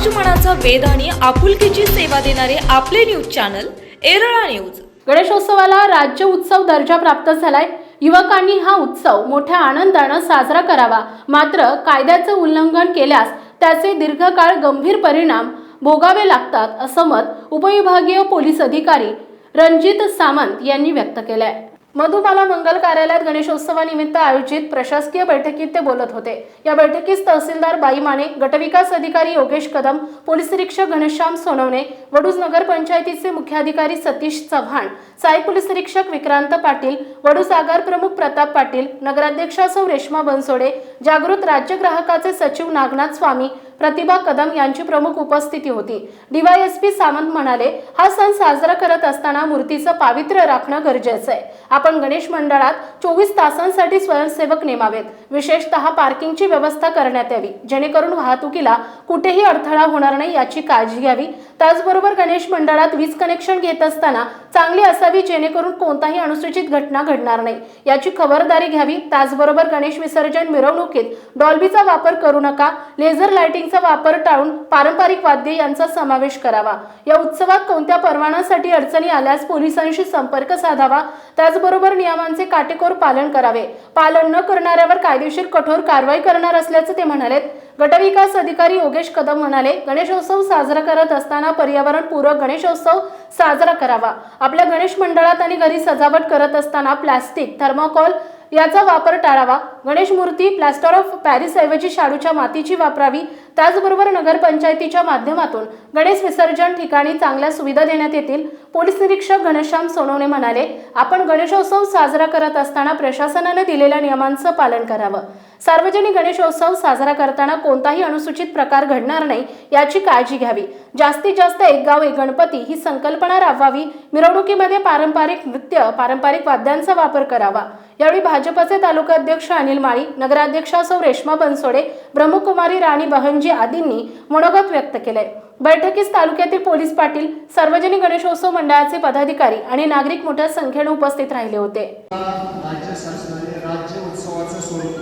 समाजमनाचा वेद आणि आपुलकीची सेवा देणारे आपले न्यूज चॅनल एरळा न्यूज. गणेशोत्सवाला राज्य उत्सव दर्जा प्राप्त झालाय. युवकांनी हा उत्सव मोठ्या आनंदानं साजरा करावा. मात्र कायद्याचं उल्लंघन केल्यास त्याचे दीर्घकाळ गंभीर परिणाम भोगावे लागतात असं मत उपविभागीय पोलीस अधिकारी रणजित सामंत यांनी व्यक्त केलंय. मधुबाला मंगल कार्यालयात गणेशोत्सवानिमित्त आयोजित प्रशासकीय बैठकीत ते बोलत होते. या बैठकीस तहसीलदार बाई माने गटविकास अधिकारी योगेश कदम पोलीस निरीक्षक घनश्याम सोनवणे वडूज नगर पंचायतीचे मुख्याधिकारी सतीश चव्हाण साई पोलीस निरीक्षक विक्रांत पाटील वडूज आगार प्रमुख प्रताप पाटील नगराध्यक्षा सौ रेश्मा बनसोडे जागृत राज्य ग्राहकाचे सचिव नागनाथ स्वामी प्रतिभा कदम यांची प्रमुख उपस्थिती होती. डीवायएसपी सावंत म्हणाले हा सण साजरा करत असताना मूर्तीचं पावित्र्य राखणं गरजेचं आहे. आपण गणेश मंडळात चोवीस तासांसाठी स्वयंसेवक नेमावेत. विशेषतः पार्किंगची व्यवस्था करण्यात यावी. जेणेकरून वाहतुकीला कुठेही अडथळा होणार नाही याची काळजी घ्यावी. त्याचबरोबर गणेश मंडळात वीज कनेक्शन घेत असताना चांगली असावी जेणेकरून कोणताही अनुसूचित घटना घडणार नाही. याची खबरदारी घ्यावी. त्याचबरोबर गणेश विसर्जन मिरवणुकीत डॉल्बीचा वापर करू नका. लेझर लाइटिंगचा वापर टाळून पारंपरिक वाद्य यांचा समावेश करावा. या उत्सवात कोणत्या परवानासाठी अडचणी आल्यास पोलिसांशी संपर्क साधावा. त्याचबरोबर नियमांचे काटेकोर पालन करावे. पालन न करणाऱ्यावर कायदेशीर कठोर कारवाई करणार असल्याचं ते म्हणालेत. गटविकास अधिकारी योगेश कदम म्हणाले गणेशोत्सव साजरा करत असताना पर्यावरणपूरक गणेशोत्सव साजरा करावा. आपल्या गणेश मंडळात आणि घरी सजावट करत असताना प्लास्टिक थर्माकोल याचा वापर टाळावा. गणेश मूर्ती प्लॅस्टर ऑफ पॅरिस ऐवजी शाडूच्या मातीची वापरावी त्याचबरोबर नगरपंचायतीच्या माध्यमातून गणेश विसर्जन ठिकाणी चांगल्या सुविधा देण्यात येतील. पोलीस निरीक्षक घनश्याम सोनवणे म्हणाले आपण गणेशोत्सव साजरा करत असताना प्रशासनाने दिलेल्या नियमांचं पालन करावं. सार्वजनिक गणेशोत्सव साजरा करताना कोणताही अनुसूचित प्रकार घडणार नाही याची काळजी घ्यावी. जास्तीत जास्त एक गाव एक गणपती ही संकल्पना राबवावी. मिरवणुकीमध्ये पारंपरिक नृत्य पारंपरिक वाद्यांचा वापर करावा. यावेळी भाजपचे तालुका अध्यक्ष अनिल माळी नगराध्यक्षा सौ रेश्मा बनसोडे ब्रह्मकुमारी राणी बहनजी आदींनी मनोगत व्यक्त केले बैठकीस तालुक्यातील पोलीस पाटील सार्वजनिक गणेशोत्सव मंडळाचे पदाधिकारी आणि नागरिक मोठ्या संख्येने उपस्थित राहिले होते. राज्य शासनाने राज्य उत्सवाचं स्वरूप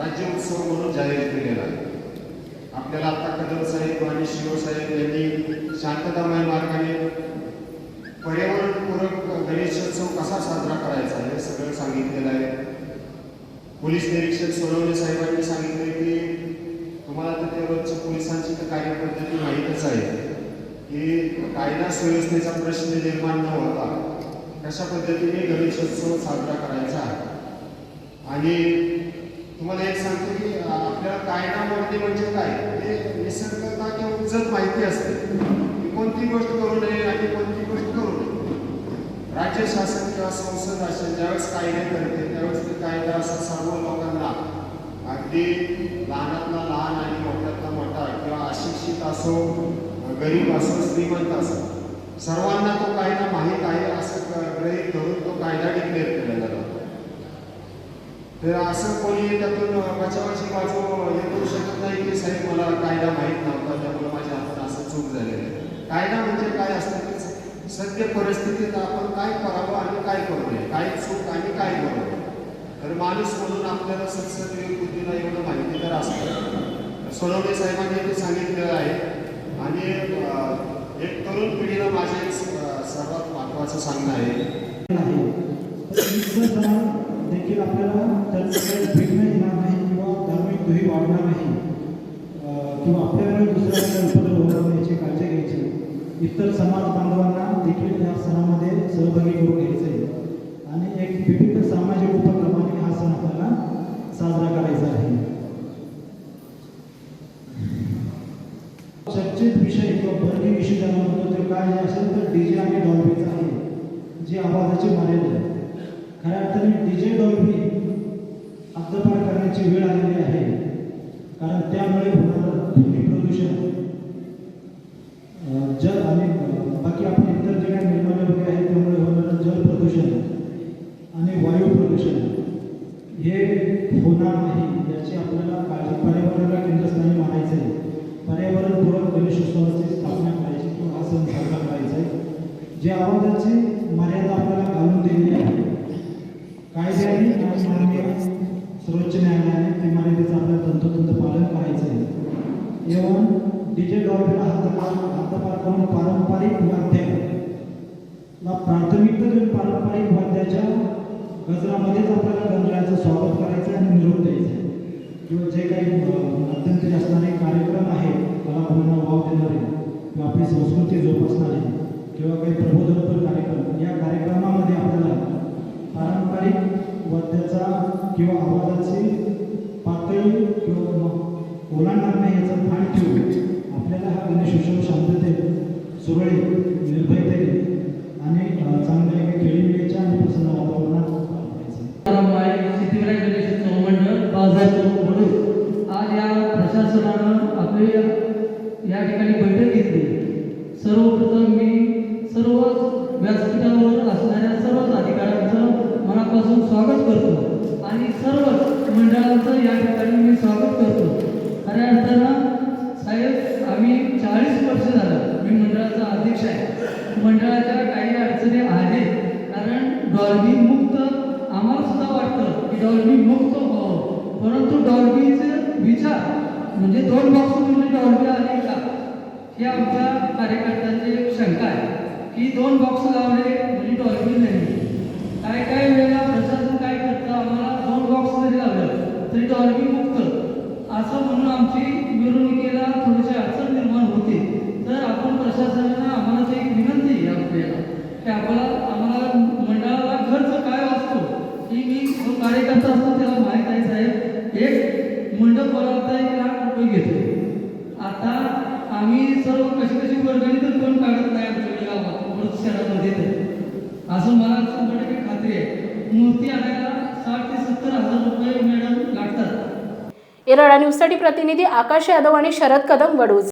राज्य उत्सव म्हणून जाहीर केलेला आहे. आपल्याला आता कदम साहेब आणि शिव साहेब यांनी शांततामय मार्गाने पर्यावरणपूरक गणेशोत्सव कसा साजरा करायचा हे सगळं सांगितलेलं आहे. पोलीस निरीक्षक सोनवणे साहेबांनी सांगितले की तुम्हाला तर त्यावरचं पोलिसांची तर कार्यपद्धती माहीतच आहे की कायदा सुव्यवस्थेचा प्रश्न निर्माण न होता कशा पद्धतीने गणेशोत्सव साजरा करायचा आहे? आणि तुम्हाला एक सांगतो की आपल्याला कायदा मोडणे म्हणजे काय? ते निसर्गता किंवा उजत माहिती असते. की कोणती गोष्ट करू नये आणि कोणती गोष्ट करू नये. राज्य शासन किंवा संसद असेल ज्यावेळेस कायदे करते त्यावेळेस ते कायदा असा सर्व लोकांना अगदी लहानातला लहान आणि मोठ्यातला मोठा किंवा अशिक्षित असो गरीब असो श्रीमंत असो सर्वांना तो कायदा माहीत आहे असं ग- करून धरून तो कायदा डिक्लेअर केला जातो. तर असं कोणी त्यातून बचावाची बाजू हे करू शकत नाही की साहेब मला कायदा माहीत नव्हता त्यामुळे माझ्या हातात असं चूक झालेलं आहे. कायदा म्हणजे काय असतं? सद्य परिस्थितीत आपण काय करावं आणि काय करू नये काय चूक आणि काय करू नये तर माणूस म्हणून आपल्याला सत्सद्योग बुद्धीला एवढं माहिती तर असतं. सोनवणे साहेबांनी ते सांगितलेलं आहे. आणि एक तरुण पिढीला माझे सर्वात महत्त्वाचं सांगणं आहे. तर देखील आपल्याला त्यात भेटणं येणार नाही किंवा धार्मिक दुही वाढणार नाही अं, किंवा आपल्याला दुसऱ्याला उपद्रव होणार नाही याची काळजी घ्यायची इतर समाज बांधवांना देखील या सणामध्ये सहभागी करून घ्यायचं आहे आणि एक विविध सामाजिक उपक्रमाने हा सण आपल्याला साजरा करायचा आहे चर्चित विषय किंवा बर्नी विषय ज्याला म्हणतो ते काय असेल तर डीजे आणि डॉल्बीचा आहे. जे आवाजाची मर्यादा आहे खऱ्या अर्थाने डीजे डॉल्बी हद्दपार करण्याची वेळ आलेली आहे. कारण त्यामुळे होणारा जे आवाजाची मर्यादा आपल्याला घालून दिली आहे कायद्याने आणि माननीय सर्वोच्च न्यायालयाने ते मर्यादेचं आपल्याला तंतोतंत पालन करायचं आहे. एवढं डिजिटल डॉल्फीला हातभार हातभार करून पारंपरिक वाद्याला प्राथमिकता देऊन पारंपरिक वाद्याच्या गजरामध्येच आपल्याला गजराचं स्वागत करायचं आणि निरोप द्यायचं किंवा जे काही अत्यंत असणारे कार्यक्रम आहे कलाकारांना वाव देणारे आपली संस्कृती जोपासणारे किंवा काही प्रबोधनपर कार्यक्रम या कार्यक्रमामध्ये आपल्याला पारंपरिक वाद्याचा किंवा आवाजाची पातळी किंवा ओलांडणार नाही याचं भान ठेवून आपल्याला हा गणेशोत्सव शांततेत सुरळीत निर्भयतेने आणि अं, चांगल्या एका खेळीमेळीच्या आणि प्रसन्न वातावरणात पार पाडायचं आहे सिद्धिविनायक गणेशोत्सव मंडळ बाजार चौक म्हणून आज या प्रशासनानं आपली या ठिकाणी बैठक घेतली सर्वप्रथम मी सर्व व्यासपीठावर असणाऱ्या सर्वच अधिकाऱ्यांचं मनापासून स्वागत करतो आणि सर्व मंडळांचं या ठिकाणी मी स्वागत करतो खऱ्या अर्थानं साहेब आम्ही चाळीस वर्ष झालं मी मंडळाचा अध्यक्ष आहे मंडळाच्या काही अडचणी आहेत. कारण डॉल्बी मुक्त आम्हाला सुद्धा वाटतं की डॉल्बी मुक्त व्हावं. परंतु डॉल्बीचे विचार म्हणजे दोन बॉक्स म्हणजे डॉल्बी आली का? हे आमच्या कार्यकर्त्यांची एक शंका आहे. की दोन बॉक्स लावले म्हणजे डॉल्बी नाही. काय काय वेळेला प्रशासन काय करतं? आम्हाला दोन बॉक्स जरी लावलं तरी डॉल्बी मुक्त. असं म्हणून आमची मिरवणुकीला थोडीशी अडचण निर्माण होते. तर आपण प्रशासनाला आम्हाला ते एक विनंती आहे आपल्याला की आपल्याला आम्हाला मंडळाला खर्च काय असतो की मी जो कार्यकर्ता असतो त्याला माहीत आहे साहेब. एक मंडप बनवता एक लाख रुपये घेतो. आता आम्ही सर्व कशी कशी वर्गणी तर कोण काढत नाही आमच्या गावात शहरामध्ये तर. असं मला शंभर टक्के खात्री आहे. मूर्ती आणायला साठ ते सत्तर हजार रुपये मॅडम लागतात. न्यूजसाठी प्रतिनिधी आकाश यादव आणि शरद कदम वडूज.